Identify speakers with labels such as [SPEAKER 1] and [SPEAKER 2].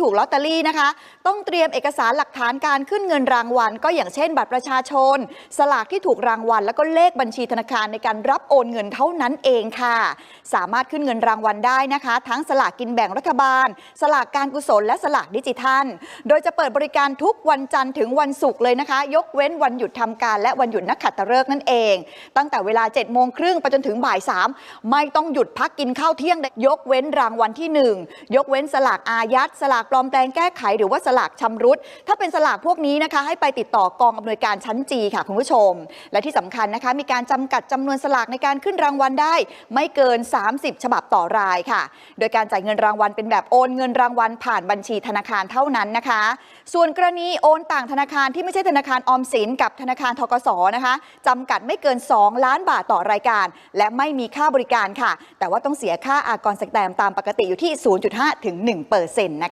[SPEAKER 1] ถูกลอตเตอรี่นะคะ ต้องเตรียมเอกสารหลักฐานการขึ้นเงินรางวัล ก็อย่างเช่น บัตรประชาชน สลากที่ถูกรางวัล แล้วก็เลขบัญชีธนาคารในการรับโอนเงินเท่านั้นเองค่ะ สามารถขึ้นเงินรางวัลได้นะคะ ทั้งสลากกินแบ่งรัฐบาล สลากการกุศลและสลากดิจิทัล โดยจะเปิดบริการทุกวันจันทร์ถึงวันศุกร์เลยนะคะ ยกเว้นวันหยุดทำการและวันหยุดนักขัตฤกษ์นั่นเอง ตั้งแต่เวลา7จ็ดโมงครึ่งไปจนถึงบ่ายสามไม่ต้องหยุดพักกินข้าวเที่ยงได้ยกเว้นรางวัลที่หนึ่งยกเว้นสลากอายัดสลากปลอมแปลงแก้ไข หรือว่าสลากชำรุด ถ้าเป็นสลากพวกนี้นะคะ ให้ไปติดต่อกองอำนวยการชั้นจีค่ะคุณผู้ชม และที่สำคัญนะคะ มีการจำกัดจำนวนสลากในการขึ้นรางวัลได้ ไม่เกิน 30 ฉบับต่อรายค่ะ โดยการจ่ายเงินรางวัลเป็นแบบโอนเงินรางวัลผ่านบัญชีธนาคารเท่านั้นนะคะ ส่วนกรณีโอนต่างธนาคารที่ไม่ใช่ธนาคารออมสินกับธนาคารทกสนะคะจำกัดไม่เกิน 2 ล้านบาทต่อรายการ และไม่มีค่าบริการค่ะ แต่ว่าต้องเสียค่าอากรสแตมตามปกติอยู่ที่ 0.5ถึง1%นะคะ